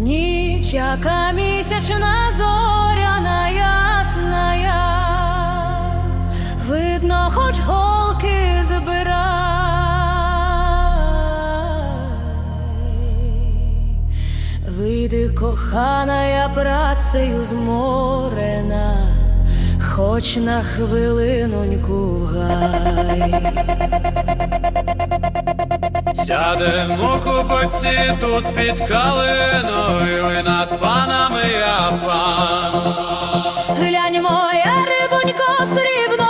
ніч, яка місячна зоряна ясная, видно, хоч голки збирай. Вийди, кохана, я працею зморена, хоч на хвилиноньку в гай. Сядемо купоці тут під калиною, і над панами я пан. Глянь, моя рибонько, срібна